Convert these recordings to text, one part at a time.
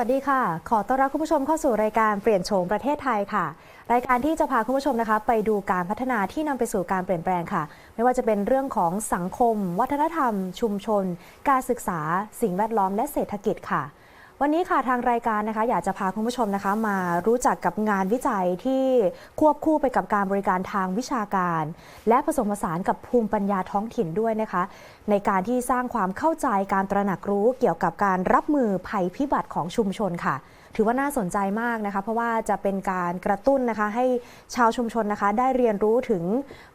สวัสดีค่ะ ขอต้อนรับคุณผู้ชมเข้าสู่รายการเปลี่ยนโฉมประเทศไทยค่ะ รายการที่จะพาคุณผู้ชมนะคะ ไปดูการพัฒนาที่นำไปสู่การเปลี่ยนแปลงค่ะ ไม่ว่าจะเป็นเรื่องของสังคม วัฒนธรรม ชุมชน การศึกษา สิ่งแวดล้อมและเศรษฐกิจค่ะ วันนี้ค่ะทางรายการนะคะ อยากจะพาคุณผู้ชมนะคะ มารู้จักกับงานวิจัยที่ควบคู่ไปกับการบริการทางวิชาการ และผสมผสานกับภูมิปัญญาท้องถิ่นด้วยนะคะ ในการที่สร้างความเข้าใจการตระหนักรู้เกี่ยวกับการรับมือภัยพิบัติของชุมชนค่ะ ถือว่าน่าสนใจมากนะคะ เพราะว่าจะเป็นการกระตุ้นนะคะให้ชาวชุมชนนะคะ ได้เรียนรู้ถึง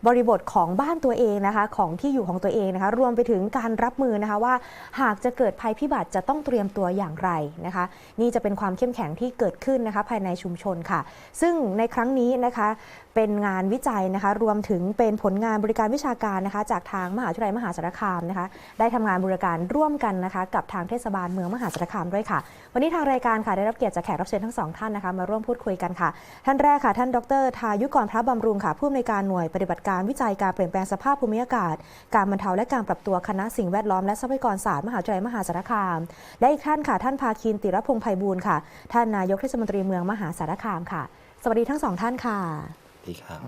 บริบทของบ้านตัวเองนะคะ ของที่อยู่ของตัวเองนะคะ รวมไปถึงการรับมือนะคะว่า หากจะเกิดภัยพิบัติจะต้องเตรียมตัวอย่างไรนะคะ นี่จะเป็นความเข้มแข็งที่เกิดขึ้นนะคะภายในชุมชนค่ะ ซึ่งในครั้งนี้นะคะ เป็นงานวิจัยนะคะ รวมถึงเป็นผลงานบริการวิชาการนะคะ จากทางมหาวิทยาลัยมหาสารคามนะคะ ได้ทำงานบริการร่วมกันนะคะ กับทางเทศบาลเมืองมหาสารคามด้วยค่ะ วันนี้ทางรายการค่ะได้รับเกียรติจากแขกรับเชิญทั้งสองท่านนะคะ มาร่วมพูดคุยกันค่ะ ท่านแรกค่ะ ท่านดรทายุกรพระบำรุงค่ะผู้อำนวยการหน่วยปฏิบัติการวิจัยการเปลี่ยนแปลงสภาพภูมิอากาศ การบรรเทาและการปรับตัวคณะสิ่งแวดล้อมและทรัพยากรศาสตร์มหาวิทยาลัยมหาสารคาม และอีกท่านค่ะท่านภาคินติรพงษ์ไพบูลย์ค่ะ ท่านนายกเทศมนตรีเมืองมหาสารคามค่ะ สวัสดีทั้งสองท่านค่ะ ดีครับ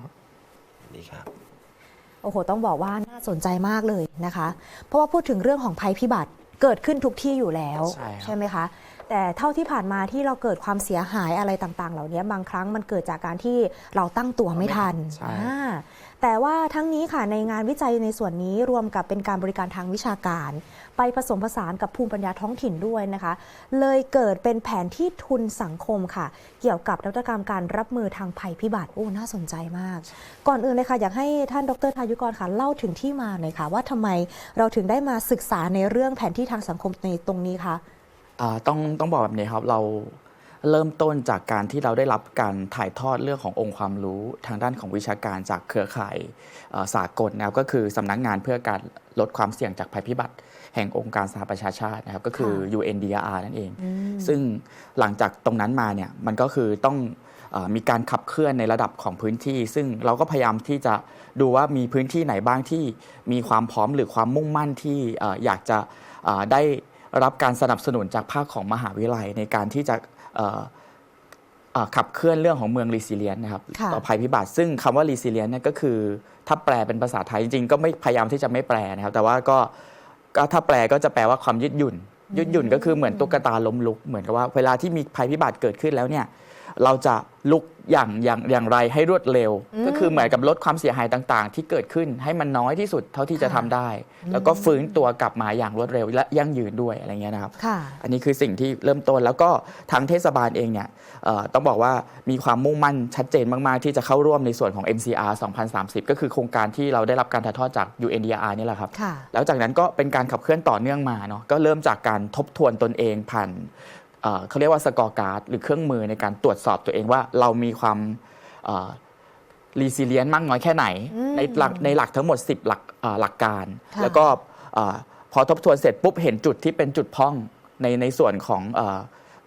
ดีครับโอ้โห ต้องบอกว่าน่าสนใจมากเลยนะคะ เพราะว่าพูดถึงเรื่องของภัยพิบัติเกิดขึ้นทุกที่อยู่แล้วใช่ครับไหมคะ แต่เท่าที่ผ่านมาที่เราเกิดความเสียหายอะไรต่างๆ เหล่านี้บางครั้งมันเกิดจากการที่เราตั้งตัวไม่ทันใช่อ่าแต่ว่าทั้งนี้ค่ะในงานวิจัยในส่วนนี้รวมกับเป็นการบริการทางวิชาการ ไปผสมผสานกับภูมิปัญญาท้องถิ่นด้วยนะคะ เลยเกิดเป็นแผนที่ทุนสังคมค่ะ เกี่ยวกับนวัตกรรมการรับมือทางภัยพิบัติโอ้น่าสนใจมาก ก่อนอื่นเลยค่ะอยากให้ท่านดรทายุกรค่ะเล่าถึงที่มาหน่อยค่ะว่าทำไมเราถึงได้มาศึกษาในเรื่องแผนที่ทางสังคมในตรงนี้คะต้องต้องบอกแบบนี้ครับเราเริ่มต้นจากการที่เราได้รับการถ่ายทอดเรื่องขององค์ความรู้ทางด้านของวิชาการจากเครือข่ายสากลนะครับก็คือสำนักงานเพื่อการลดความเสี่ยงจากภัยพิบัติ แห่งองค์การสหประชาชาตินะครับก็คือค่ะ UNDRR นั่นเองอืมซึ่งหลังจากตรงนั้นมาเนี่ยมันก็คือต้องเออมีการขับเคลื่อนในระดับของพื้นที่ ซึ่งเราก็พยายามที่จะดูว่ามีพื้นที่ไหนบ้างที่มีความพร้อมหรือความมุ่งมั่นที่เอ่ออยากจะเอ่อได้รับการสนับสนุนจากภาคของมหาวิทยาลัยในการที่จะเอ่อเอ่อขับเคลื่อนเรื่องของเมืองรีซิเลียนนะครับค่ะต่อภัยพิบัติ ซึ่งคำว่ารีซิเลียนเนี่ยก็คือถ้าแปลเป็นภาษาไทยจริงๆ ก็ไม่พยายามที่จะไม่แปลนะครับ แต่ว่าก็ ก็ถ้าแปลก็จะแปลว่าความยืดหยุ่นยืดหยุ่นก็คือเหมือนตุ๊กตาล้มลุกเหมือนกับว่าเวลาที่มีภัยพิบัติเกิดขึ้นแล้วเนี่ย เราจะลุกอย่างอย่างอย่างไรให้รวดเร็วอืมก็คือเหมือนกับลดความเสียหายต่างๆ ที่เกิดขึ้นให้มันน้อยที่สุดเท่าที่จะค่ะทำได้ แล้วก็ฟื้นตัวกลับมาอย่างรวดเร็ว และยั่งยืนด้วยอะไรเงี้ยนะครับ ค่ะ อันนี้คือสิ่งที่เริ่มต้นแล้วก็ทางเทศบาลเองเนี่ยเอ่อต้องบอกว่ามีความมุ่งมั่นชัดเจนมาก ๆ ที่จะเข้าร่วมในส่วนของ MCR 2030 ก็คือโครงการที่เราได้รับการถ่ายทอดจาก UNDRR นี่แหละครับ ค่ะ แล้วจากนั้นก็เป็นการขับเคลื่อนต่อเนื่องมาเนาะก็เริ่มจากการทบทวนตนเองผ่าน เอ่อเขาเรียกว่าสกอร์การ์ดหรือเครื่องมือในการตรวจสอบตัวเองว่าเรามีความรีซิเลียนมากน้อยแค่ไหนอืมในหลักในหลักทั้งหมด 10 หลักเอ่อหลักการค่ะแล้วก็เอ่อพอทบทวนเสร็จปุ๊บเห็นจุดที่เป็นจุดพร่องในในส่วนของเออ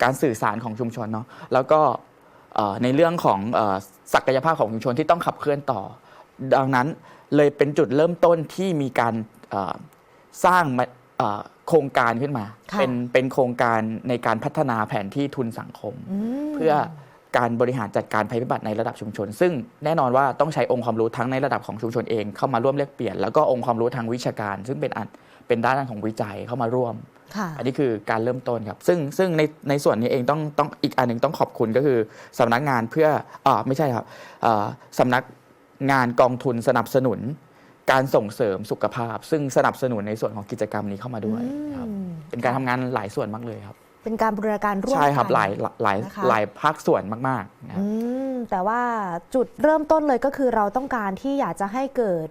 การสื่อสารของชุมชนเนาะแล้วก็เอ่อในเรื่องของเออศักยภาพของชุมชนที่ต้องขับเคลื่อนต่อ ดังนั้นเลยเป็นจุดเริ่มต้นที่มีการเอ่อสร้างมาเอ่อ โครงการขึ้นมาค่ะเป็นเป็นโครงการในการพัฒนาแผนที่ทุนสังคมมเพื่อการบริหารจัดการภัยพิบัติในระดับชุมชน ซึ่งแน่นอนว่าต้องใช้องค์ความรู้ทั้งในระดับของชุมชนเองเข้ามาร่วมแลกเปลี่ยน แล้วก็องค์ความรู้ทางวิชาการ ซึ่งเป็นอันเป็นด้านของวิจัยเข้ามาร่วมค่ะอันนี้คือการเริ่มต้นครับ ซึ่งซึ่งในในส่วนนี้เองต้องต้องอีกอันหนึ่งต้องขอบคุณก็คือสำนักงานเพื่ออ่าไม่ใช่ครับอ่าสำนักงานกองทุนสนับสนุน การส่งเสริมสุขภาพ ซึ่งสนับสนุนในส่วนของกิจกรรมนี้เข้ามาด้วยครับอืมเป็นการทำงานหลายส่วนมากเลยครับ เป็นการบูรณาการร่วมใช่ครับกันหลายหลายนะคะหลายภาคส่วนมากๆนะครับอืมแต่ว่าจุดเริ่มต้นเลยก็คือเราต้องการที่อยากจะให้เกิด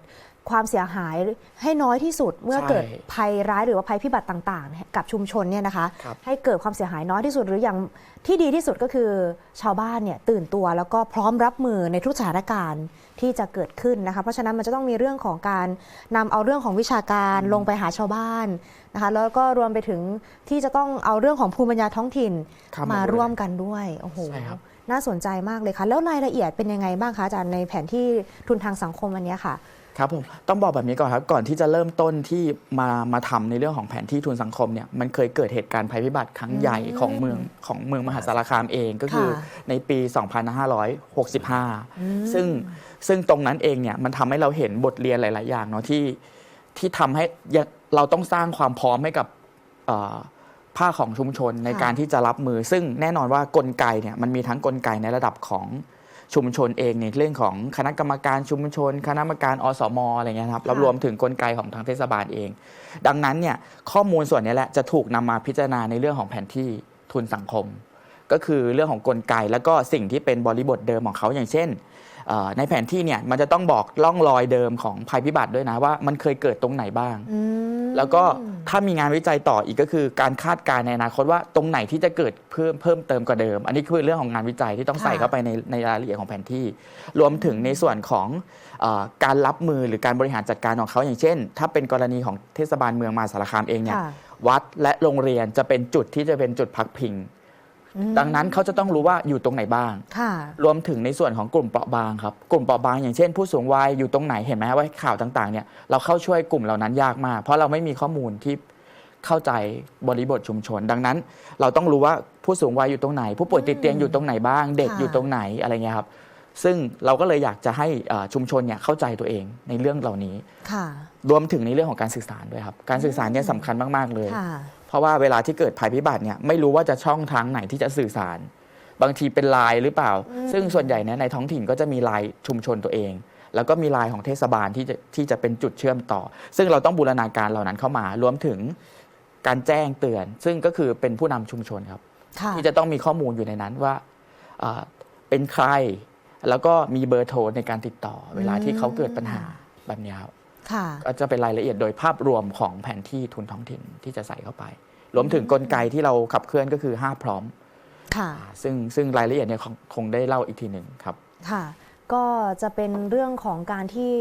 ความเสียหายให้น้อยที่สุดเมื่อใช่เกิดภัยร้ายหรือว่าภัยพิบัติต่าง ๆ กับชุมชนเนี่ยนะคะครับให้เกิดความเสียหายน้อยที่สุดหรืออย่างที่ดีที่สุดก็คือชาวบ้านเนี่ยตื่นตัวแล้วก็พร้อมรับมือในทุกสถานการณ์ ที่จะเกิดขึ้นนะคะเพราะฉะนั้นมันจะต้องมีเรื่องของการนำเอาเรื่องของวิชาการลงไปหาชาวบ้านนะคะแล้วก็รวมไปถึงที่จะต้องเอาเรื่องของภูมิปัญญาท้องถิ่นเข้ามามาด้วยร่วมกันด้วยโอ้โหใช่ครับน่าสนใจมากเลยค่ะ แล้วรายละเอียดเป็นยังไงบ้างคะอาจารย์ในแผนที่ทุนทางสังคมอันเนี้ยค่ะ ครับผมต้องบอกแบบนี้ก่อนครับก่อนที่จะเริ่มต้นที่มามาทำในเรื่องของแผนที่ทุนสังคมเนี่ยมันเคยเกิดเหตุการณ์ภัยพิบัติครั้งใหญ่อืมของเมืองของเมืองมหาสารคามเองก็คือค่ะในปี 2565 ซึ่งซึ่งตรงนั้นเองเนี่ยมันทำให้เราเห็นบทเรียนหลาย ๆ อย่างเนาะที่ที่ทำให้ยังเราต้องสร้างความพร้อมให้กับเอ่อภาคของชุมชนในค่ะการที่จะรับมือ ซึ่งแน่นอนว่ากลไกเนี่ยมันมีทั้งกลไกในระดับของ ชุมชนเองในเรื่องของคณะกรรมการชุมชน คณะกรรมการอสมอะไรเงี้ยครับแล้วรวมถึงกลไกของทางเทศบาลเอง ดังนั้นเนี่ยข้อมูลส่วนนี้แหละจะถูกนำมาพิจารณาในเรื่องของแผนที่ทุนสังคม ก็คือเรื่องของกลไก แล้วก็สิ่งที่เป็นบริบทเดิมของเขาอย่างเช่นเอ่อ ในแผนที่เนี่ยมันจะต้องบอกล่องรอยเดิมของภัยพิบัติด้วยนะว่ามันเคยเกิดตรงไหนบ้างอืมแล้วก็ถ้ามีงานวิจัยต่ออีกก็คือการคาดการณ์ในอนาคตว่าตรงไหนที่จะเกิดเพิ่มเพิ่มเติมกว่าเดิม อันนี้คือเรื่องของงานวิจัยที่ต้องใส่ค่ะเข้าไปในในรายละเอียดของแผนที่ รวมถึงในส่วนของเออการรับมือหรือการบริหารจัดการของเขาอย่างเช่น ถ้าเป็นกรณีของเทศบาลเมืองมหาสารคามเองเนี่ยค่ะวัดและโรงเรียนจะเป็นจุดที่จะเป็นจุดพักพิงอืม ดังนั้นเขาจะต้องรู้ว่าอยู่ตรงไหนบ้างค่ะรวมถึงในส่วนของกลุ่มเปราะบางครับ กลุ่มเปราะบางอย่างเช่นผู้สูงวัยอยู่ตรงไหนเห็นไหมว่าข่าวต่างๆเนี่ยเราเข้าช่วยกลุ่มเหล่านั้นยากมาก เพราะเราไม่มีข้อมูลที่เข้าใจบริบทชุมชน ดังนั้น เราต้องรู้ว่าผู้สูงวัยอยู่ตรงไหน ผู้ป่วยติดเตียงอยู่ตรงไหนบ้าง เด็กค่ะอยู่ตรงไหนอะไรเงี้ยครับ ซึ่งเราก็เลยอยากจะให้เอ่อชุมชนเนี่ยเข้าใจตัวเองในเรื่องเหล่านี้ค่ะรวมถึงในเรื่องของการสื่อสารด้วยครับ การสื่อสารเนี่ยสำคัญมาก ๆ เลยค่ะ เพราะว่าเวลาที่เกิดภัยพิบัติเนี่ยไม่รู้ว่าจะช่องทางไหนที่จะสื่อสาร บางทีเป็นไลน์หรือเปล่าอืมซึ่งส่วนใหญ่เนี่ยในท้องถิ่นก็จะมีไลน์ชุมชนตัวเอง แล้วก็มีไลน์ของเทศบาลที่จะที่จะเป็นจุดเชื่อมต่อ ซึ่งเราต้องบูรณาการเหล่านั้นเข้ามารวมถึงการแจ้งเตือน ซึ่งก็คือเป็นผู้นำชุมชนครับค่ะที่จะต้องมีข้อมูลอยู่ในนั้นว่าอ่าเป็นใคร แล้วก็มีเบอร์โทรในการติดต่อ เวลาที่เขาเกิดปัญหาแบบเนี้ยครับค่ะ ก็จะเป็นรายละเอียดโดยภาพรวมของแผนที่ทุนท้องถิ่นที่จะใส่เข้าไป รวมถึงกลไกที่เราขับเคลื่อนก็คือ 5 พร้อมค่ะซึ่งซึ่งรายละเอียดเนี่ยคงคงได้เล่าอีกทีหนึ่งครับค่ะ ก็จะเป็นเรื่องของการที่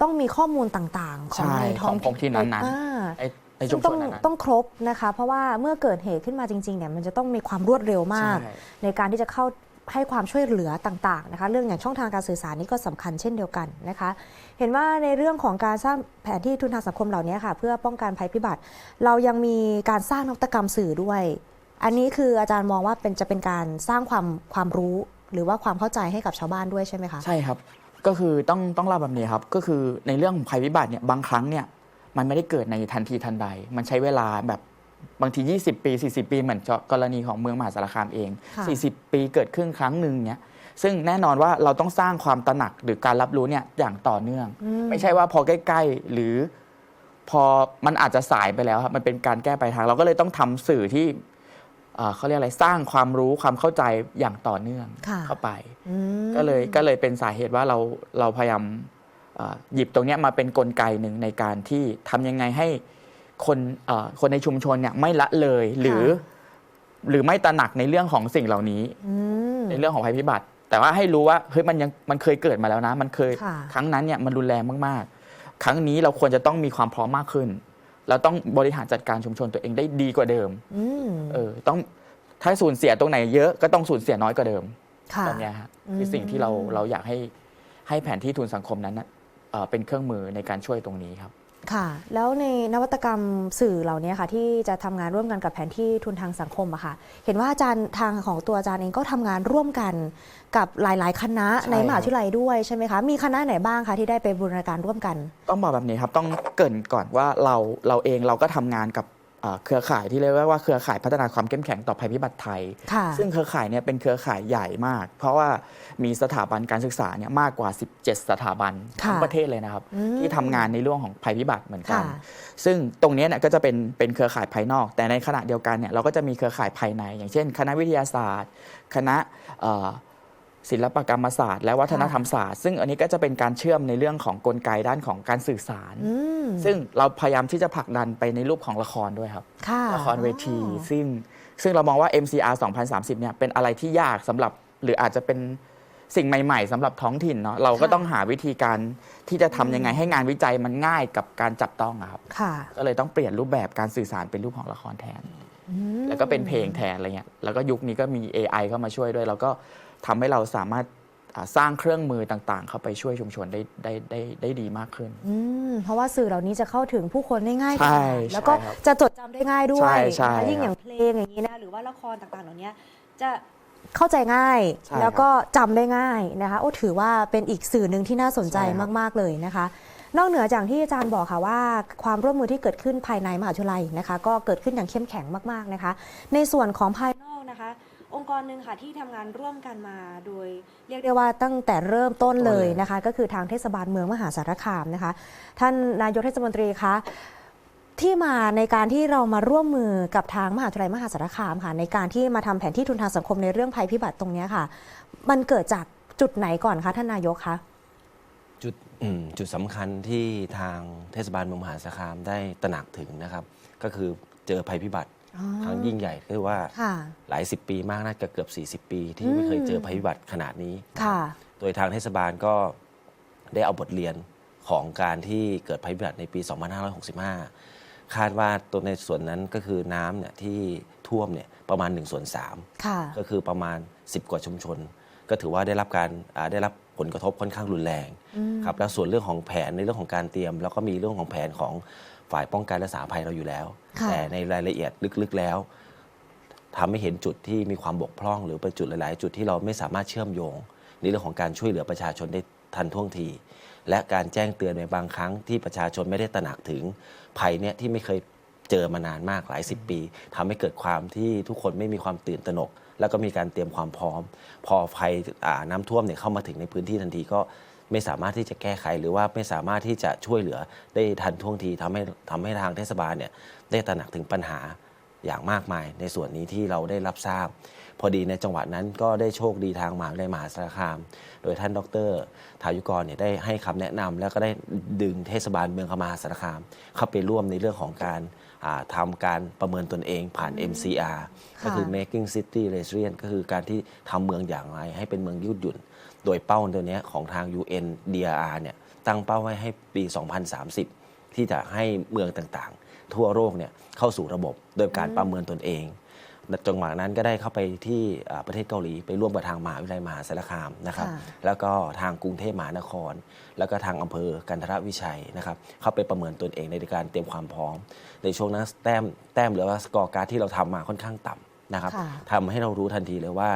ต้องมีข้อมูลต่างๆ ของใช่ในท้องของท้องที่นั้นๆอ่าในในชุซึ่มงชต้อนงนั้นต้องครบนะคะ เพราะว่าเมื่อเกิดเหตุขึ้นมาจริงๆเนี่ยมันจะต้องมีความรวดเร็วๆมากใช่ในการที่จะเข้าให้ความช่วยเหลือต่างๆนะคะ เรื่องอย่างช่องทางการสื่อสารนี่ก็สำคัญเช่นเดียวกันนะคะ เห็นว่าในเรื่องของการสร้างแผนที่ทุนทางสังคมเหล่านี้ค่ะ เพื่อป้องกันภัยพิบัติ เรายังมีการสร้างนวัตกรรมสื่อด้วย อันนี้คืออาจารย์มองว่าเป็นจะเป็นการสร้างความความรู้ หรือว่าความเข้าใจให้กับชาวบ้านด้วยใช่ไหมคะใช่ครับ ก็คือต้องต้องเล่าแบบนี้ครับ ก็คือในเรื่องของภัยพิบัติเนี่ยบางครั้งเนี่ยมันไม่ได้เกิดในทันทีทันใด มันใช้เวลาแบบบางที 20 ปี 40 ปีเหมือนกรณีของเมืองมหาสารคามเองค่ะ40 ปีเกิดขึ้นครั้งหนึ่งเนี่ย ซึ่งแน่นอนว่าเราต้องสร้างความตระหนักหรือการรับรู้เนี่ยอย่างต่อเนื่องอืมไม่ใช่ว่าพอใกล้ ๆ หรือพอมันอาจจะสายไปแล้วครับมันเป็นการแก้ปลายทาง เราก็เลยต้องทำสื่อที่เอ่อเขาเรียกอะไรสร้างความรู้ความเข้าใจอย่างต่อเนื่องค่ะเข้าไปอืมก็เลยก็เลยเป็นสาเหตุว่าเราเราพยายามเอ่อหยิบตรงเนี้ยมาเป็นนกลไกหนึ่งในการที่ทำยังไงให้คนเอ่อคนในชุมชนเนี่ยไม่ละเลยหรือ หรือไม่ตระหนักในเรื่องของสิ่งเหล่านี้อืมในเรื่องของภัยพิบัติ แต่ว่าให้รู้ว่าเฮ้ยมันยังมันเคยเกิดมาแล้วนะ มันเคยค่ะครั้งนั้นเนี่ยมันรุนแรงมากๆ ครั้งนี้เราควรจะต้องมีความพร้อมมากขึ้น เราต้องบริหารจัดการชุมชนตัวเองได้ดีกว่าเดิมอืมเออต้องถ้าสูญเสียตรงไหนเยอะก็ต้องสูญเสียน้อยกว่าเดิมค่ะตอนเนี้ยฮะคือสิ่งที่เราเราอยากให้ให้แผนที่ทุนสังคมนั้นน่ะเอ่อเป็นเครื่องมือในการช่วยตรงนี้ครับ ค่ะ แล้วในนวัตกรรมสื่อเหล่านี้ค่ะ ที่จะทำงานร่วมกันกับแผนที่ทุนทางสังคมอะค่ะ เห็นว่าอาจารย์ทางของตัวอาจารย์เองก็ทำงานร่วมกันกับหลาย ๆ คณะใช่ในมหาครับวิทยาลัยด้วยใช่ไหมคะมีคณะไหนบ้างคะที่ได้ไปบูรณาการร่วมกัน ต้องบอกแบบนี้ครับต้องเกรินก่อนว่าเราเราเองเราก็ทำงานกับ เอ่อเครือข่ายที่เรียกว่าเครือข่ายพัฒนาความเข้มแข็งต่อภัยพิบัติไทยค่ะซึ่งเครือข่ายเนี่ยเป็นเครือข่ายใหญ่มาก เพราะว่ามีสถาบันการศึกษาเนี่ยมากกว่า 17 สถาบันค่ะทั้งประเทศเลยนะครับอืมที่ทำงานในเรื่องของภัยพิบัติเหมือนกันค่ะซึ่งตรงเนี้ยเนี่ยก็จะเป็นเป็นเครือข่ายภายนอก แต่ในขณะเดียวกันเนี่ยเราก็จะมีเครือข่ายภายใน อย่างเช่น คณะวิทยาศาสตร์ คณะเอ่อ ศิลปกรรมศาสตร์และวัฒนธรรมศาสตร์ซึ่งอันนี้ก็จะเป็นการเชื่อมในเรื่องของกลไกด้านของการสื่อสารอืมซึ่งเราพยายามที่จะผลักดันไปในรูปของละครด้วยครับค่ะละครเวทีอ๋อซึ่งซึ่งเรามองว่า MCR 2030เนี่ยเป็นอะไรที่ยากสำหรับหรืออาจจะเป็นสิ่งใหม่ ๆสำหรับท้องถิ่นเนาะเราก็ต้องหาวิธีการที่จะทำยังไงให้งานวิจัยมันง่ายกับการจับต้องอะครับค่ะก็เลยต้องเปลี่ยนรูปแบบการสื่อสารเป็นรูปของละครแทนอืมแล้วก็เป็นเพลงแทนอะไรเงี้ยแล้วก็ยุคนี้ก็มี AI เข้ามาช่วยด้วย แล้วก็ ทำให้เราสามารถอ่าสร้างเครื่องมือต่างๆ เข้าไปช่วยชุมชนได้ได้ได้ได้ดีมากขึ้นอืมเพราะว่าสื่อเหล่านี้จะเข้าถึงผู้คนได้ง่ายกใช่ว่าแล้วก็ใช่ครับจะจดจำได้ง่ายด้วใช่ยใช่นะคะยิ่งครับอย่างเพลงอย่างนี้นะหรือว่าละครต่างๆ เหล่านี้จะเข้าใจง่ายใช่แล้วก็จำได้ง่ายนะคะโอ้ถือว่าเป็นอีกสื่อหนึ่งที่น่าสนใจใช่ครับมากๆเลยนะคะ นอกเหนือจากที่อาจารย์บอกค่ะว่า ความร่วมมือที่เกิดขึ้นภายในมหาวิทยาลัยนะคะ ก็เกิดขึ้นอย่างเข้มแข็งมากๆนะคะ ในส่วนของภายนอกนะคะ องค์กรหนึ่งค่ะที่ทำงานร่วมกันมาโดย เรียกได้ว่าตั้งแต่เริ่มต้นเลยนะคะ ก็คือทางเทศบาลเมืองมหาสารคามนะคะ ท่านนายกเทศมนตรีคะที่มาในการที่เรามาร่วมมือกับทางมหาวิทยาลัยมหาสารคามค่ะ ในการที่มาทำแผนที่ทุนทางสังคมในเรื่องภัยพิบัติตรงเนี้ยค่ะ มันเกิดจากจุดไหนก่อนคะท่านนายกคะจุดอืมจุดสำคัญที่ทางเทศบาลเมืองมหาสารคามได้ตระหนักถึงนะครับ ก็คือเจอภัยพิบัติอ๋อ ครั้งยิ่งใหญ่คือว่าค่ะหลายสิบปีมากน่าจะเกือบ 40 ปี ที่ไม่เคยเจอภัยพิบัติขนาดนี้ค่ะโดยทางเทศบาลก็ได้เอาบทเรียนของการที่เกิดภัยพิบัติในปี 2565 คาดว่าตัวในส่วนนั้นก็คือน้ำเนี่ยที่ท่วมเนี่ยประมาณ1ส่วน3ค่ะก็คือประมาณ 10 กว่าชุมชน ก็ถือว่าได้รับการอ่าได้รับผลกระทบค่อนข้างรุนแรงอืมครับแล้วส่วนเรื่องของแผนในเรื่องของการเตรียม แล้วก็มีเรื่องของแผนของฝ่ายป้องกันและสาภัยเราอยู่แล้วค่ะ แต่ในรายละเอียดลึกๆแล้วทำให้เห็นจุดที่มีความบกพร่อง หรือเป็นจุดหลาย ๆ จุดที่เราไม่สามารถเชื่อมโยง ในเรื่องของการช่วยเหลือประชาชนได้ทันท่วงที และการแจ้งเตือนในบางครั้งที่ประชาชนไม่ได้ตระหนักถึงภัยเนี่ยที่ไม่เคยเจอมานานมากหลายสิบปีทำให้เกิดความที่ทุกคนไม่มีความตื่นตระหนก แล้วก็มีการเตรียมความพร้อม พอภัยอ่าน้ำท่วมเนี่ยเข้ามาถึงในพื้นที่ทันทีก็ ไม่สามารถที่จะแก้ไขหรือว่าไม่สามารถที่จะช่วยเหลือได้ทันท่วงทีทำให้ทำให้ทางเทศบาลเนี่ยได้ตระหนักถึงปัญหาอย่างมากมาย ในส่วนนี้ที่เราได้รับทราบ พอดีในจังหวะนั้นก็ได้โชคดีทางมหาวิทยาลัยมหาสารคาม โดยท่านดรทายุกรเนี่ยได้ให้คำแนะนำแล้วก็ได้ดึงเทศบาลเมืองมหาสารคาม เข้าไปร่วมในเรื่องของการอ่าทำการประเมินตนเองผ่าน MCR ค่ะก็คือ making city resilient ก็คือการที่ทำเมืองอย่างไรให้เป็นเมืองยืดหยุ่น โดยเป้าตัวเนี้ยของทาง UN DRR เนี่ยตั้งเป้าไว้ให้ปี 2030 ที่จะให้เมืองต่างๆ ทั่วโลกเนี่ยเข้าสู่ระบบโดยการประเมินตนเองจังหวะนั้นก็ได้เข้าไปที่อ่าประเทศเกาหลีไปร่วมกับทางมหาวิทยาลัยมหาสารคามนะครับค่ะแล้วก็ทางกรุงเทพมหานคร แล้วก็ทางอำเภอกันทรวิชัยนะครับ เข้าไปประเมินตนเองในการเตรียมความพร้อม ในช่วงนั้นแต้มแต้มหรือว่าสกอร์การ์ดที่เราทำมาค่อนข้างต่ำนะครับค่ะทำให้เรารู้ทันทีเลยว่า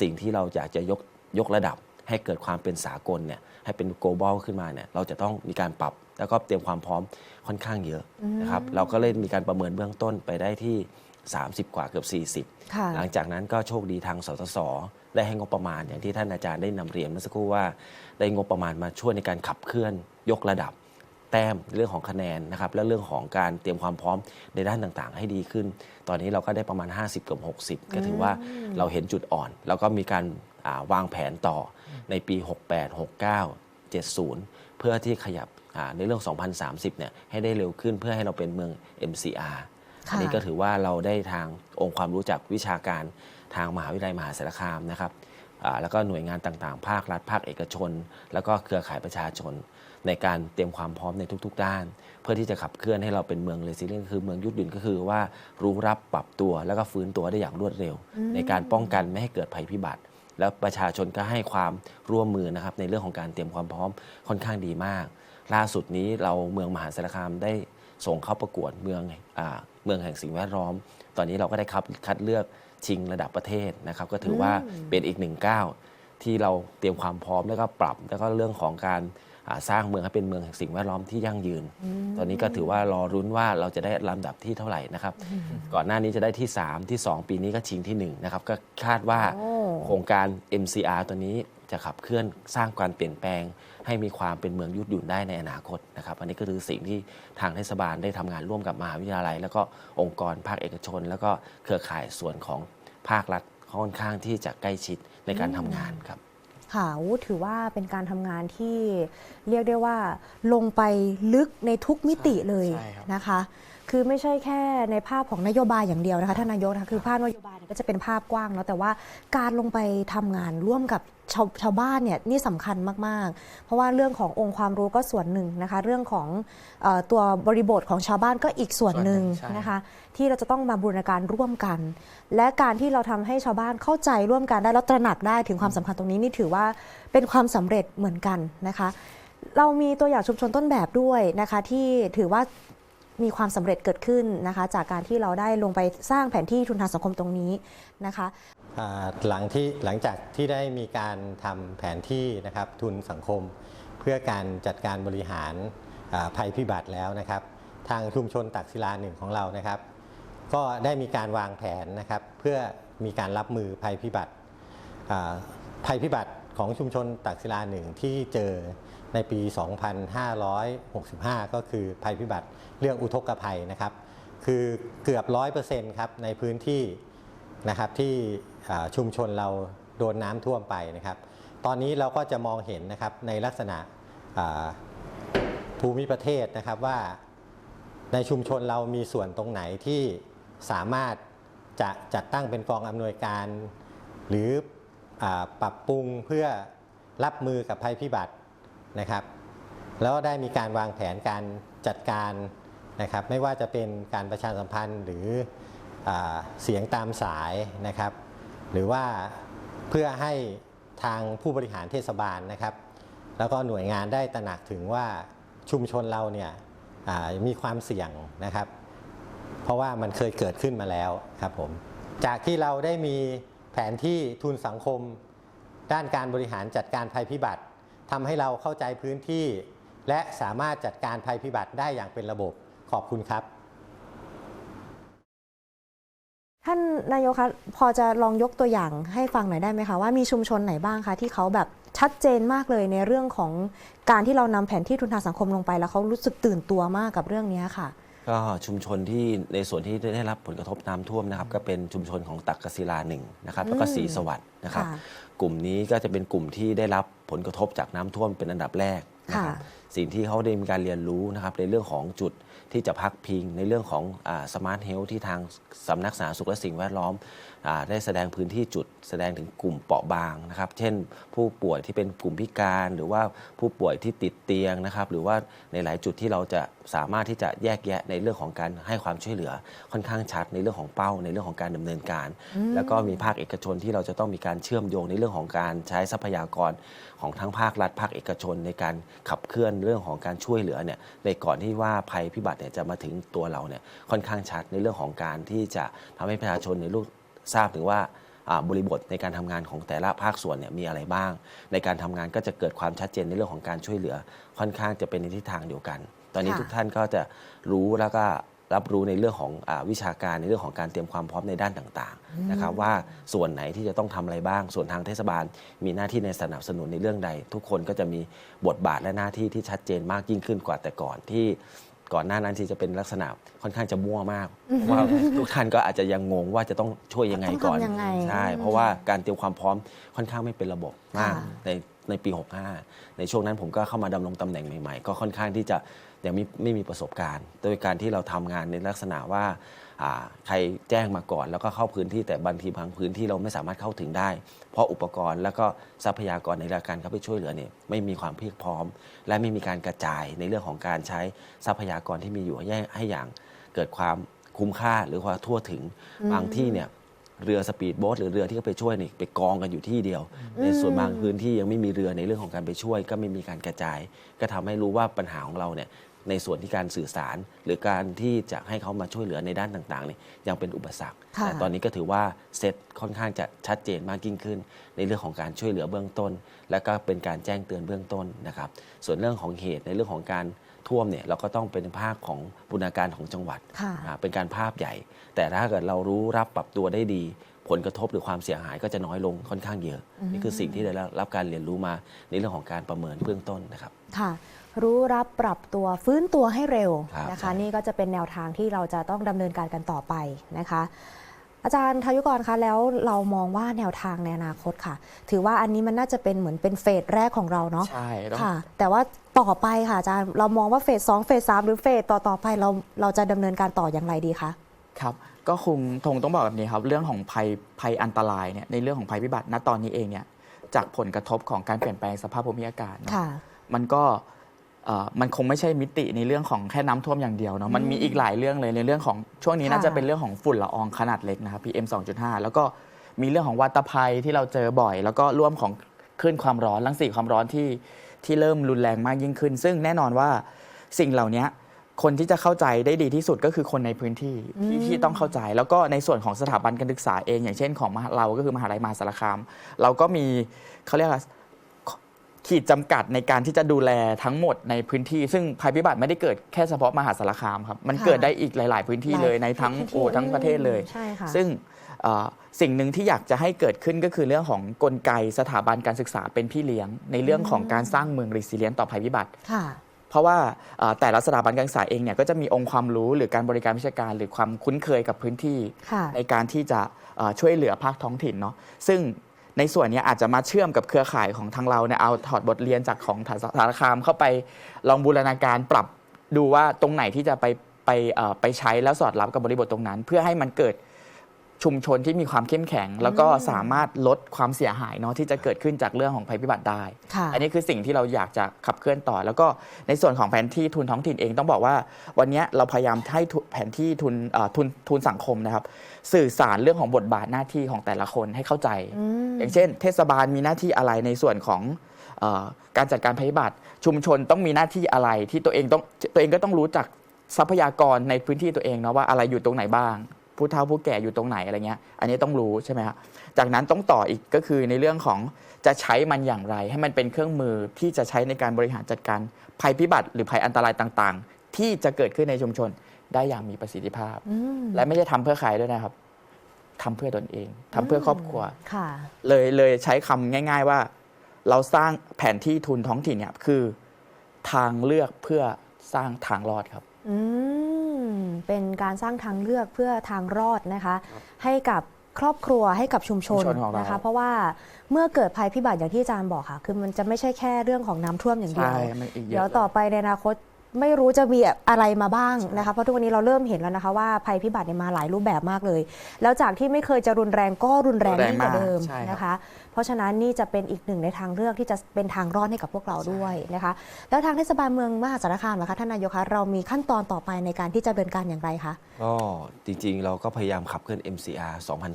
สิ่งที่เราอยากจะยกยกระดับ ให้เกิดความเป็นสากลเนี่ยให้เป็น global ขึ้นมาเนี่ยเราจะต้องมีการปรับแล้วก็เตรียมความพร้อมค่อนข้างเยอะนะครับเราก็เลยมีการประเมินเบื้องต้นไปได้ที่ 30 กว่าเกือบ 40ค่ะหลังจากนั้นก็โชคดีทางสสสได้ให้งบประมาณอย่างที่ท่านอาจารย์ได้นำเรียนเมื่อสักครู่ว่า ได้งบประมาณมาช่วยในการขับเคลื่อนยกระดับ แต้มเรื่องของคะแนนนะครับและเรื่องของการเตรียมความพร้อมในด้านต่างๆ ให้ดีขึ้น ตอนนี้เราก็ได้ประมาณ 50เกือบ60 ก็ถือว่าเราเห็นจุดอ่อน แล้วก็มีการอ่าวางแผนต่อ ในปี 68 69 70 เพื่อที่ขยับอ่าในเรื่อง 2030 เนี่ยให้ได้เร็วขึ้นเพื่อให้เราเป็นเมือง MCR ค่ะอันนี้ก็ถือว่าเราได้ทางองค์ความรู้จักวิชาการทางมหาวิทยาลัยมหาสารคามนะครับอ่าแล้วก็หน่วยงานต่างๆ ภาครัฐภาคเอกชน แล้วก็เครือข่ายประชาชน ในการเตรียมความพร้อมในทุก ๆ ด้าน เพื่อที่จะขับเคลื่อนให้เราเป็นเมืองเรซิเลียนคือเมืองยุดหยุ่นก็คือว่ารู้รับปรับตัวแล้วก็ฟื้นตัวได้อย่างรวดเร็ว ในการป้องกันไม่ให้เกิดภัยพิบัติ แล้วประชาชนก็ให้ความร่วมมือนะครับในเรื่องของการเตรียมความพร้อมค่อนข้างดีมาก ล่าสุดนี้เราเมืองมหาสารคามได้ส่งเข้าประกวดเมืองอเมืองแห่งสิ่งแวดล้อม ตอนนี้เราก็ได้คัดคัดเลือกชิงระดับประเทศนะครับ ก็ถือว่าเป็นอีกหนึ่งก้าวที่เราเตรียมความพร้อมแล้วก็ปรับ แล้วก็เรื่องของการ สร้างเมืองให้เป็นเมืองแห่งสิ่งแวดล้อมที่ยั่งยืน ตอนนี้ก็ถือว่ารอรุ้นว่าเราจะได้ลำดับที่เท่าไหร่นะครับ ก่อนหน้านี้จะได้ที่ 3 ที่ 2 ปีนี้ก็ชิงที่ 1 นะครับ ก็คาดว่าโอ้โครงการ MCR ตัวนี้จะขับเคลื่อนสร้างการเปลี่ยนแปลง ให้มีความเป็นเมืองยุดหยุ่นได้ในอนาคตนะครับอันนี้ก็คือสิ่งที่ทางเทศบาลได้ทำงานร่วมกับมหาวิทยาลัย แล้วก็องค์กรภาคเอกชน แล้วก็เครือข่ายส่วนของภาครัฐค่อนข้างที่จะใกล้ชิดในการทำงานครับ ค่ะโอ้ถือว่าเป็นการทำงานที่เรียกได้ว่าลงไปลึกในทุกมิติเลยใช่ครับนะคะ คคือไม่ใช่แค่ในภาพของนโยบายอย่างเดียวนะคะท่านนายกนะคะคือภาพนโยบายเนี่ยก็จะเป็นภาพกว้างเนาะแต่ว่าการลงไปทำงานร่วมกับชาวชาวบ้านเนี่ยนี่สำคัญมาก ๆ เพราะว่าเรื่องขององค์ความรู้ก็ส่วนหนึ่งนะคะ เรื่องของเออตัวบริบทของชาวบ้านก็อีกส่วนหนึ่งส่วนหนึ่งใช่นะคะ ที่เราจะต้องมาบูรณาการร่วมกัน และการที่เราทำให้ชาวบ้านเข้าใจร่วมกันได้แล้วตระหนักได้ถึงความสำคัญตรงนี้นี่ถือว่าเป็นความสำเร็จเหมือนกันนะคะ เรามีตัวอย่างชุมชนต้นแบบด้วยนะคะ ที่ถือว่า มีความสำเร็จเกิดขึ้นนะคะ จากการที่เราได้ลงไปสร้างแผนที่ทุนทางสังคมตรงนี้นะคะหลังที่หลังจากที่ได้มีการทำแผนที่นะครับทุนสังคม เพื่อการจัดการบริหารภัยพิบัติแล้วนะครับ ทางชุมชนตักศิลาหนึ่งของเรานะครับ ก็ได้มีการวางแผนนะครับ เพื่อมีการรับมือภัยพิบัติภัยพิบัติของชุมชนตักศิลาหนึ่งที่เจอในปี 2565 ก็คือภัยพิบัติ เรื่องอุทกภัยนะครับ คือเกือบร้อยเปอร์เซ็นต์ครับในพื้นที่นะครับที่ชุมชนเราโดนน้ำท่วมไปนะครับ ตอนนี้เราก็จะมองเห็นนะครับในลักษณะภูมิประเทศนะครับว่าในชุมชนเรามีส่วนตรงไหนที่สามารถจะจัดตั้งเป็นกองอำนวยการ หรืออปรับปรุงเพื่อรับมือกับภัยพิบัตินะครับ แล้วได้มีการวางแผนการจัดการ นะครับไม่ว่าจะเป็นการประชาสัมพันธ์หรืออเสียงตามสายนะครับ หรือว่าเพื่อให้ทางผู้บริหารเทศบาลนะครับ แล้วก็หน่วยงานได้ตระหนักถึงว่าชุมชนเราเนี่ยมีความเสี่ยงนะครับ เพราะว่ามันเคยเกิดขึ้นมาแล้วครับผมจากที่เราได้มีแผนที่ทุนสังคม ด้านการบริหารจัดการภัยพิบัติทำให้เราเข้าใจพื้นที่ และสามารถจัดการภัยพิบัติได้อย่างเป็นระบบ ขอบคุณครับ ท่านนายกคะพอจะลองยกตัวอย่างให้ฟังหน่อยได้ไหมคะ ว่ามีชุมชนไหนบ้างคะ ที่เขาแบบชัดเจนมากเลยในเรื่องของการที่เรานำแผนที่ทุนทางสังคมลงไป แล้วเขารู้สึกตื่นตัวมากกับเรื่องนี้ค่ะก็ชุมชนที่ในส่วนที่ได้รับผลกระทบน้ำท่วมนะครับ ก็เป็นชุมชนของตักกศิลาหนึ่งนะครับ แล้วก็อืมศรีสวัสดิ์นะครับค่ะกลุ่มนี้ก็จะเป็นกลุ่มที่ได้รับผลกระทบจากน้ำท่วมเป็นอันดับแรกนะครับค่ะสิ่งที่เขาได้มีการเรียนรู้นะครับในเรื่องของจุดที่จะพักพิง ในเรื่องของสมาร์ทเฮลที่ทางสำนักสาธารณสุขและสิ่งแวดล้อมอได้แสดงพื้นที่จุด แสดงถึงกลุ่มเปราะบางนะครับ เช่น ผู้ป่วยที่เป็นกลุ่มพิการ หรือว่าผู้ป่วยที่ติดเตียงนะครับ หรือว่าในหลายจุดที่เราจะสามารถที่จะแยกแยะในเรื่องของการให้ความช่วยเหลือค่อนข้างชัด ในเรื่องของเป้าในเรื่องของการดำเนินการ แล้วก็มีภาคเอกชนที่เราจะต้องมีการเชื่อมโยงในเรื่องของการใช้ทรัพยากรของทั้งภาครัฐภาคเอกชนในการขับเคลื่อนเรื่องของการช่วยเหลือเนี่ยในก่อนที่ว่าภัยพิบัติเนี่ยจะมาถึงตัวเราเนี่ยค่อนข้างชัดในเรื่องของการที่จะทำให้ประชาชนในยรู้ทราบถึงว่าอ่าบริบทในการทำงานของแต่ละภาคส่วนเนี่ยมีอะไรบ้าง ในการทำงานก็จะเกิดความชัดเจนในเรื่องของการช่วยเหลือ ค่อนข้างจะเป็นในทิศทางเดียวกัน ตอนนี้ค่ะทุกท่านก็จะรู้แล้วก็ รับรู้ในเรื่องของอาวิชาการในเรื่องของการเตรียมความพร้อมในด้านต่างๆนะครับว่าส่วนไหนที่จะต้องทำอะไรบ้าง ส่วนทางเทศบาล มีหน้าที่ในสนับสนุนในเรื่องใด ทุกคนก็จะมีบทบาทและหน้าที่ที่ชัดเจนมากยิ่งขึ้นกว่าแต่ก่อนที่ก่อนหน้านั้นที่จะเป็นลักษณะค่อนข้างจะมั่วมากเพราะว่าทุกท่านก็อาจจะยังงงว่าจะต้องช่วยยังไงก่อนต้องทำยังไงใช่เพราะว่าการเตรียมความพร้อมค่อนข้างไม่เป็นระบบมากค่ะในในปี 65 ในช่วงนั้นผมก็เข้ามาดำรงตำแหน่งใหม่ๆ ก็ค่อนข้างที่จะ ยังไม่ไม่มีประสบการณ์ โดยการที่เราทำงานในลักษณะว่าอ่าใครแจ้งมาก่อน แล้วก็เข้าพื้นที่แต่บางทีบางพื้นที่เราไม่สามารถเข้าถึงได้ เพราะอุปกรณ์แล้วก็ทรัพยากรในการเข้าไปช่วยเหลือเนี่ยไม่มีความเพียงพร้อม และไม่มีการกระจายในเรื่องของการใช้ทรัพยากรที่มีอยู่ให้ให้อย่างเกิดความคุ้มค่าหรือความทั่วถึงบางที่เนี่ยเรือสปีดโบ๊ทหรือเรือที่เขาไปช่วยนี่ไปกองกันอยู่ที่เดียว ในส่วนบางพื้นที่ยังไม่มีเรือในเรื่องของการไปช่วย ก็ไม่มีการกระจาย ก็ทำให้รู้ว่าปัญหาของเราเนี่ย ในส่วนที่การสื่อสาร หรือการที่จะให้เขามาช่วยเหลือในด้านต่างๆเนี่ยยังเป็นอุปสรรคค่ะแต่ตอนนี้ก็ถือว่าเซตค่อนข้างจะชัดเจนมากยิ่งขึ้น ในเรื่องของการช่วยเหลือเบื้องต้น และก็เป็นการแจ้งเตือนเบื้องต้นนะครับ ส่วนเรื่องของเหตุในเรื่องของการท่วมเนี่ยเราก็ต้องเป็นภาคของบูรณาการของจังหวัดค่ะอ่าเป็นการภาพใหญ่ แต่ถ้าเกิดเรารู้รับปรับตัวได้ดี ผลกระทบหรือความเสียหายก็จะน้อยลงค่อนข้างเยอะ นี่คือสิ่งที่ได้รับการเรียนรู้มาในเรื่องของการประเมินเบื้องต้นนะครับ ค่ะ รู้รับปรับตัวฟื้นตัวให้เร็วครับนะคะใช่นี่ก็จะเป็นแนวทางที่เราจะต้องดำเนินการกันต่อไปนะคะ อาจารย์ทายุกรคะแล้วเรามองว่าแนวทางในอนาคตค่ะ ถือว่าอันนี้มันน่าจะเป็นเหมือนเป็นเฟสแรกของเราเนาะใช่ต้องค่ะ แต่ว่าต่อไปค่ะอาจารย์เรามองว่าเฟสสองเฟสสามหรือเฟสต่อต่อไปเราเราจะดำเนินการต่ออย่างไรดีคะครับก็คงคงต้องบอกแบบนี้ครับ เรื่องของภัยภัยอันตรายเนี่ยในเรื่องของภัยพิบัติณตอนนี้เองเนี่ยจากผลกระทบของการเปลี่ยนแปลงสภาพภูมิอากาศเนอะค่ะมันก็เอ่อ มันคงไม่ใช่มิติในเรื่องของแค่น้ำท่วมอย่างเดียวเนาะมันมีอีกหลายเรื่องเลยในเรื่องของช่วงนี้ค่ะน่าจะเป็นเรื่องของฝุ่นละอองขนาดเล็กนะครับ PM 2.5 แล้วก็มีเรื่องของวัตภัยที่เราเจอบ่อย แล้วก็ร่วมของคลื่นความร้อนรังสีความร้อนที่ที่เริ่มรุนแรงมากยิ่งขึ้น ซึ่งแน่นอนว่าสิ่งเหล่านี้คนที่จะเข้าใจได้ดีที่สุดก็คือคนในพื้นที่ที่ที่ต้องเข้าใจ แล้วก็ในส่วนของสถาบันการศึกษาเอง อย่างเช่นของมหาเราก็คือมหาลัยมหาสารคาม เราก็มีเขาเรียกว่า ขีดจำกัดในการที่จะดูแลทั้งหมดในพื้นที่ ซึ่งภัยพิบัติไม่ได้เกิดแค่เฉพาะมหาสารคามครับมันค่ะเกิดได้อีกหลาย ๆ พื้นที่เลยหลายในทั้งพื้นที่โอ้ทั้งประเทศเลยใช่ค่ะซึ่งเอ่อสิ่งหนึ่งที่อยากจะให้เกิดขึ้นก็คือเรื่องของกลไกสถาบันการศึกษาเป็นพี่เลี้ยง ในเรื่องของการสร้างเมืองรีซิเลียนต่อภัยพิบัติค่ะเพราะว่าเอ่อแต่ละสถาบันการศึกษาเองเนี่ยก็จะมีองค์ความรู้หรือการบริการวิชาการ หรือความคุ้นเคยกับพื้นที่ค่ะในการที่จะเอ่อช่วยเหลือภาคท้องถิ่นเนาะซึ่ง ในส่วนนี้อาจจะมาเชื่อมกับเครือข่ายของทางเราเนี่ยเอาถอดบทเรียนจากของสารคามเข้าไปลองบูรณาการปรับดูว่าตรงไหนที่จะไปไปเอ่อไปใช้แล้วสอดรับกับบริบทตรงนั้น เพื่อให้มันเกิด ชุมชนที่มีความเข้มแข็ง แล้วก็สามารถลดความเสียหายเนาะที่จะเกิดขึ้นจากเรื่องของภัยพิบัติได้ค่ะอันนี้คือสิ่งที่เราอยากจะขับเคลื่อนต่อ แล้วก็ในส่วนของแผนที่ทุนท้องถิ่นเองต้องบอกว่า วันนี้เราพยายามให้ทุนแผนที่ทุนเอ่อทุนทุนสังคมนะครับ สื่อสารเรื่องของบทบาทหน้าที่ของแต่ละคนให้เข้าใจอืมอย่างเช่น เทศบาลมีหน้าที่อะไรในส่วนของเออการจัดการภัยพิบัติชุมชนต้องมีหน้าที่อะไรที่ตัวเองต้องตัวเองก็ต้องรู้จักทรัพยากรในพื้นที่ตัวเองเนาะว่าอะไรอยู่ตรงไหนบ้าง ผู้เฒ่าผู้แก่อยู่ตรงไหนอะไรเงี้ย อันนี้ต้องรู้ใช่ไหมครับจากนั้นต้องต่ออีกก็คือในเรื่องของจะใช้มันอย่างไร ให้มันเป็นเครื่องมือที่จะใช้ในการบริหารจัดการภัยพิบัติ หรือภัยอันตรายต่างๆ ที่จะเกิดขึ้นในชุมชนได้อย่างมีประสิทธิภาพอืมและไม่ใช่ทำเพื่อใครด้วยนะครับทำเพื่อตนเองทำเพื่อครอบครัวค่ะเลยเลยใช้คำง่าย ๆว่า เราสร้างแผนที่ทุนท้องถิ่นเนี่ยคือ ทางเลือกเพื่อสร้างทางรอดครับ อืม เป็นการสร้างทางเลือกเพื่อทางรอดนะคะ ให้กับครอบครัวให้กับชุมชนชุมชนของเรานะคะเพราะว่าเมื่อเกิดภัยพิบัติอย่างที่อาจารย์บอกค่ะ คือมันจะไม่ใช่แค่เรื่องของน้ำท่วมอย่างเดียว ใช่มันอีกเยอะเดี๋ยวต่อไปในอนาคต ไม่รู้จะมีอะไรมาบ้างนะคะ เพราะทุกวันนี้เราเริ่มเห็นแล้วนะคะว่าภัยพิบัติเนี่ยมาหลายรูปแบบมากเลย แล้วจากที่ไม่เคยจะรุนแรงก็รุนแรงรุนแรงยิ่งกว่าเดิมมากใช่ครับนะคะ เพราะฉะนั้นนี่จะเป็นอีกหนึ่งในทางเลือกที่จะเป็นทางรอดให้กับพวกเราด้วยนะคะ แล้วทางเทศบาลเมืองมหาสารคามนะคะท่านนายกคะเรามีขั้นตอนต่อไปในการที่จะดำเนินการอย่างไรคะก็จริงๆ เราก็พยายามขับเคลื่อน MCR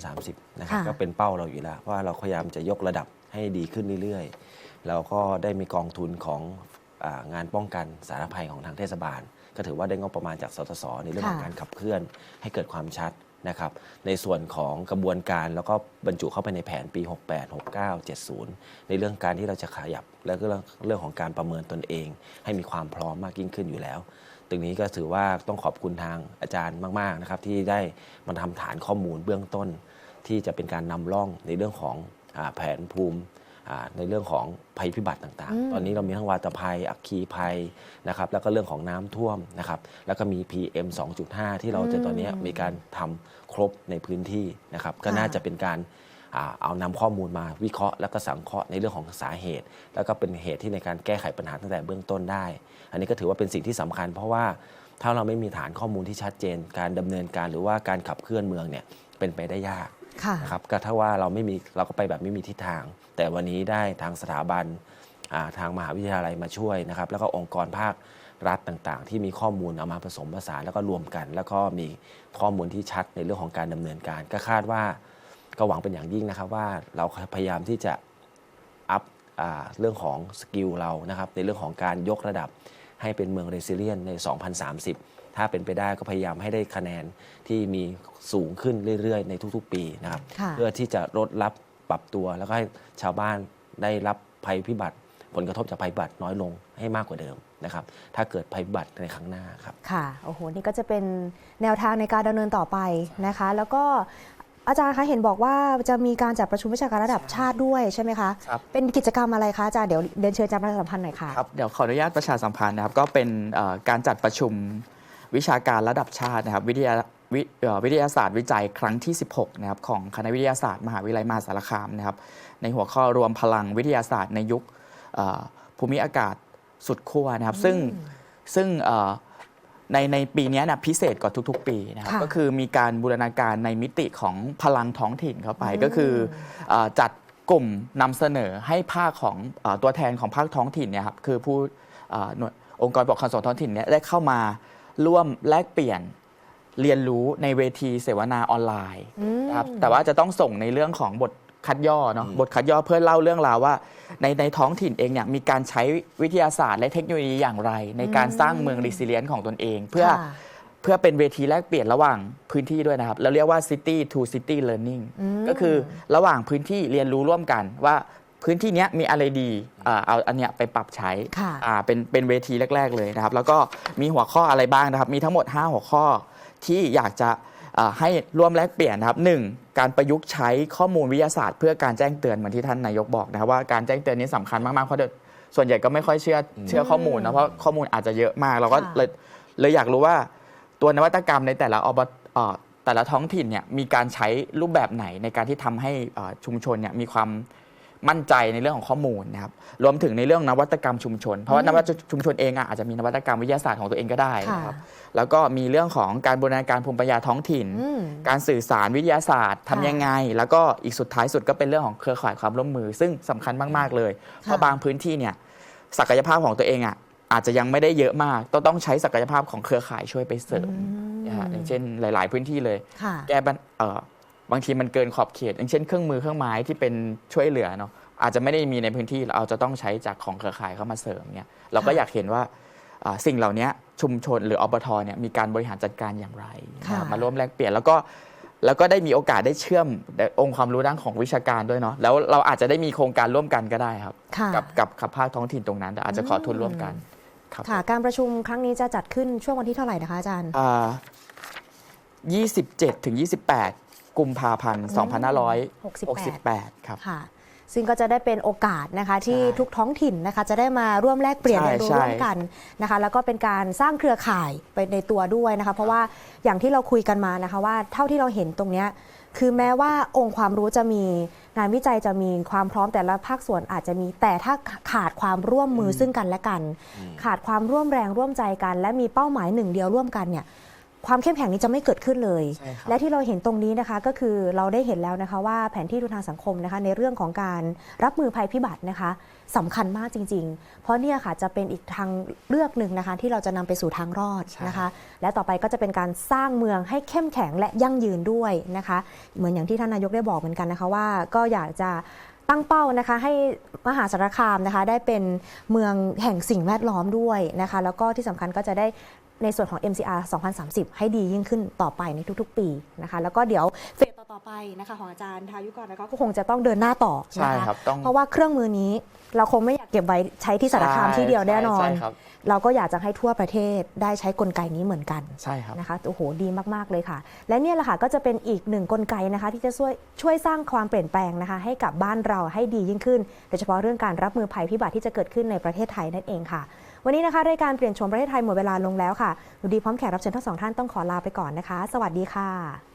2030 นะครับค่ะก็เป็นเป้าเราอยู่แล้วว่าเราพยายามจะยกระดับให้ดีขึ้นเรื่อยๆ เราก็ได้มีกองทุนของอา งานป้องกันสาธารณภัยของทางเทศบาล ก็ถือว่าได้งบประมาณจากสสสในเรื่องของค่ะการขับเคลื่อนให้เกิดความชัดนะครับในส่วนของกระบวนการแล้วก็บรรจุเข้าไปในแผนปี 68 69 70 ในเรื่องการที่เราจะขยับ แล้วก็เรื่องเรื่องของการประเมินตนเอง ให้มีความพร้อมมากยิ่งขึ้นอยู่แล้ว ตรงนี้ก็ถือว่าต้องขอบคุณทางอาจารย์มากๆนะครับที่ได้มาทำฐานข้อมูลเบื้องต้น ที่จะเป็นการนำร่องในเรื่องของอาแผนภูมิอ่า ในเรื่องของภัยพิบัติต่างอืมๆตอนนี้เรามีทั้งวาตภัย อัคคีภัยนะครับ แล้วก็เรื่องของน้ำท่วมนะครับ แล้วก็มี PM 2.5 ที่เราจะตอนนี้มีการทำครบในพื้นที่นะครับ ก็น่าจะเป็นการอ่าเอานำข้อมูลมาวิเคราะห์แล้วก็สังเคราะห์ในเรื่องของสาเหตุ แล้วก็เป็นเหตุที่ในการแก้ไขปัญหาตั้งแต่เบื้องต้นได้ อันนี้ก็ถือว่าเป็นสิ่งที่สำคัญ เพราะว่าถ้าเราไม่มีฐานข้อมูลที่ชัดเจน การดำเนินการหรือว่าการขับเคลื่อนเมืองเนี่ยเป็นไปได้ยากค่ะนะครับก็ถ้าว่าเราไม่มีเราก็ไปแบบไม่มีทิศทางแต่วันนี้ได้ทางสถาบันอ่าทางมหาวิทยาลัยมาช่วยนะครับ แล้วก็องค์กรภาครัฐต่างๆ ที่มีข้อมูลเอามาผสมผสานแล้วก็รวมกัน แล้วก็มีข้อมูลที่ชัดในเรื่องของการดำเนินการ ก็คาดว่าก็หวังเป็นอย่างยิ่งนะครับว่าเราพยายามที่จะอัพอ่าเรื่องของสกิลเรานะครับในเรื่องของการยกระดับให้เป็นเมืองเรซิเลียนใน 2030 ถ้าเป็นไปได้ก็พยายามให้ได้คะแนนที่มีสูงขึ้นเรื่อยๆ ในทุกๆ ปีนะครับค่ะเพื่อที่จะลดรับ ปรับตัว แล้วก็ให้ชาวบ้านได้รับภัยพิบัติ ผลกระทบจากภัยพิบัติน้อยลงให้มากกว่าเดิมนะครับ ถ้าเกิดภัยพิบัติในครั้งหน้าครับ ค่ะ โอ้โห นี่ก็จะเป็นแนวทางในการดำเนินต่อไปนะคะ แล้วก็อาจารย์คะเห็นบอกว่าจะมีการจัดประชุมวิชาการระดับชาติด้วยใช่ไหมคะครับเป็นกิจกรรมอะไรคะอาจารย์เดี๋ยวเดินเชิญอาจารย์ประชาสัมพันธ์หน่อยค่ะครับเดี๋ยวขออนุญาตประชาสัมพันธ์นะครับก็เป็นเอ่อการจัดประชุมวิชาการระดับชาตินะครับวิทยา วิเอ่อวิทยาศาสตร์วิจัยครั้งที่ 16 นะครับของคณะวิทยาศาสตร์มหาวิทยาลัยมหาสารคามนะครับ ในหัวข้อรวมพลังวิทยาศาสตร์ในยุคเอ่อภูมิอากาศสุดขั้วนะครับ ซึ่งซึ่งเอ่อในในปีเนี้ยนะพิเศษกว่าทุก ๆ ปีนะครับค่ะก็คือมีการบูรณาการในมิติของพลังท้องถิ่นเข้าไปอืมก็คือเอ่อจัดกลุ่มนำเสนอให้ภาคของเออตัวแทนของภาคท้องถิ่นเนี่ยครับคือผู้เอ่อหน่วยองค์กรปกครองส่วนท้องถิ่นเนี่ยได้เข้ามาร่วมแลกเปลี่ยน เรียนรู้ในเวทีเสวนาออนไลน์อืมนะครับแต่ว่าจะต้องส่งในเรื่องของบทคัดย่อเนาะบทคัดย่อเพื่อเล่าเรื่องราวว่า ในในท้องถิ่นเองเนี่ยมีการใช้วิทยาศาสตร์และเทคโนโลยีอย่างไร ในการสร้างเมืองรีซิเลียนของตนเอง เพื่อค่ะเพื่อเป็นเวทีแลกเปลี่ยนระหว่างพื้นที่ด้วยนะครับแล้วเรียกว่า city to city learning อืมก็คือระหว่างพื้นที่เรียนรู้ร่วมกันว่าพื้นที่เนี้ยมีอะไรดีอ่าเอาอันเนี้ยไปปรับใช้ค่ะอ่าเป็นเป็นเวทีแรก ๆ เลยนะครับ แล้วก็มีหัวข้ออะไรบ้างนะครับ มีทั้งหมด 5 หัวข้อ ที่อยากจะอ่าให้ร่วมแลกเปลี่ยนนะครับ 1. การประยุกต์ใช้ข้อมูลวิทยาศาสตร์ เพื่อการแจ้งเตือนเหมือนที่ท่านนายกบอกนะครับว่าการแจ้งเตือนนี้สำคัญมากๆเพราะเดี๋ยวส่วนใหญ่ก็ไม่ค่อยเชื่อเชื่อข้อมูลนะเพราะข้อมูลอาจจะเยอะมากเราก็ค่ะเลยเลยอยากรู้ว่าตัวนวัตกรรมในแต่ละอบเอ่อแต่ละท้องถิ่นเนี่ยมีการใช้รูปแบบไหนในการที่ทำให้เอ่อชุมชนเนี่ยมีความ มั่นใจในเรื่องของข้อมูลนะครับรวมถึงในเรื่องนวัตกรรมชุมชน เพราะว่านวัตกรรมชุมชนเองอะอาจจะมีนวัตกรรมวิทยาศาสตร์ของตัวเองก็ได้นะครับค่ะแล้วก็มีเรื่องของการบูรณาการภูมิปัญญาท้องถิ่นอืมการสื่อสารวิทยาศาสตร์ทำค่ะยังไง แล้วก็อีกสุดท้ายสุดก็เป็นเรื่องของเครือข่ายความร่วมมือ ซึ่งสำคัญมาก ๆ เลย เพราะบางพื้นที่เนี่ยศักยภาพของตัวเองอะอาจจะยังไม่ได้เยอะมาก ต้องต้องใช้ศักยภาพของเครือข่ายช่วยไปเสริมอืมนะฮะอย่างเช่นหลาย ๆ พื้นที่เลยค่ะแก้ปัญเอ่อ บางทีมันเกินขอบเขต อย่างเช่นเครื่องมือเครื่องไม้ที่เป็นช่วยเหลือเนาะอาจจะไม่ได้มีในพื้นที่เราจะต้องใช้จากของเครือข่ายเข้ามาเสริมเนี่ยเราก็ค่ะอยากเห็นว่าอ่าสิ่งเหล่านี้ชุมชนหรืออบทเนี่ยมีการบริหารจัดการอย่างไรค่ะนะครับมาร่วมแลกเปลี่ยนแล้วก็แล้วก็ได้มีโอกาสได้เชื่อมองค์ความรู้ด้านของวิชาการด้วยเนาะแล้วเราอาจจะได้มีโครงการร่วมกันก็ได้ครับค่ะกับกับกับภาคท้องถิ่นตรงนั้นแต่อาจจะขอทุนร่วมกันครับค่ะการประชุมครั้งนี้จะจัดขึ้นช่วงวันที่เท่าไหร่นะคะอาจารย์อ่า27ถึง28 กุมภาพันธ์ 2568 ครับ ค่ะ ซึ่งก็จะได้เป็นโอกาสนะคะที่ใช่ทุกท้องถิ่นนะคะจะได้มาร่วมแลกเปลี่ยนใช่เรียนรู้ใช่ร่วมกันนะคะ แล้วก็เป็นการสร้างเครือข่ายไปในตัวด้วยนะคะ เพราะว่าอย่างที่เราคุยกันมานะคะว่าเท่าที่เราเห็นตรงเนี้ยคือแม้ว่าองค์ความรู้จะมีงานวิจัยจะมีความพร้อมแต่ละภาคส่วนอาจจะมีแต่ถ้าขาดความร่วมมือซึ่งกันและกัน ขาดความร่วมแรงร่วมใจกัน และมีเป้าหมายหนึ่งเดียวร่วมกันเนี่ย ความเข้มแข็งนี้จะไม่เกิดขึ้นเลย ใช่ครับ และที่เราเห็นตรงนี้นะคะก็คือเราได้เห็นแล้วนะคะว่าแผนที่ดูทางสังคมนะคะในเรื่องของการรับมือภัยพิบัตินะคะสำคัญมากจริง ๆ เพราะเนี่ยค่ะจะเป็นอีกทางเลือกหนึ่งนะคะ ที่เราจะนำไปสู่ทางรอดนะคะ และต่อไปก็จะเป็นการสร้างเมืองให้เข้มแข็งและยั่งยืนด้วยนะคะ เหมือนอย่างที่ท่านนายกได้บอกเหมือนกันนะคะว่าก็อยากจะ ตั้งเป้านะคะให้มหาสารคามนะคะได้เป็นเมืองแห่งสิ่งแวดล้อมด้วยนะคะแล้วก็ที่สำคัญก็จะได้ในส่วนของ MCR 2030 ให้ดียิ่งขึ้นต่อไปในทุกๆ ปีนะคะแล้วก็เดี๋ยวเฟส ต่อๆไปนะคะของอาจารย์ทายุกรนะคะก็คงจะต้องเดินหน้าต่อใช่นะคะครับต้อง เพราะว่าเครื่องมือนี้เราคงไม่อยากเก็บไว้ใช้ที่สารคามที่เดียวแน่นอน ใช่ครับเราก็อยากจะให้ทั่วประเทศได้ใช้กลไกนี้เหมือนกันใช่ครับ นะคะโอ้โหดีมากๆเลยค่ะ และเนี่ยแหละค่ะก็จะเป็นอีกหนึ่งกลไกนะคะ ที่จะช่วยช่วยสร้างความเปลี่ยนแปลงนะคะ ให้กับบ้านเราให้ดียิ่งขึ้นโดยเฉพาะเรื่องการรับมือภัยพิบัติที่จะเกิดขึ้นในประเทศไทยนั่นเองค่ะ วันนี้นะคะรายการเปลี่ยนโฉมประเทศไทยหมดเวลาลงแล้วค่ะหนูดีพร้อมแขกรับเชิญทั้งสองท่านต้องขอลาไปก่อนนะคะ สวัสดีค่ะ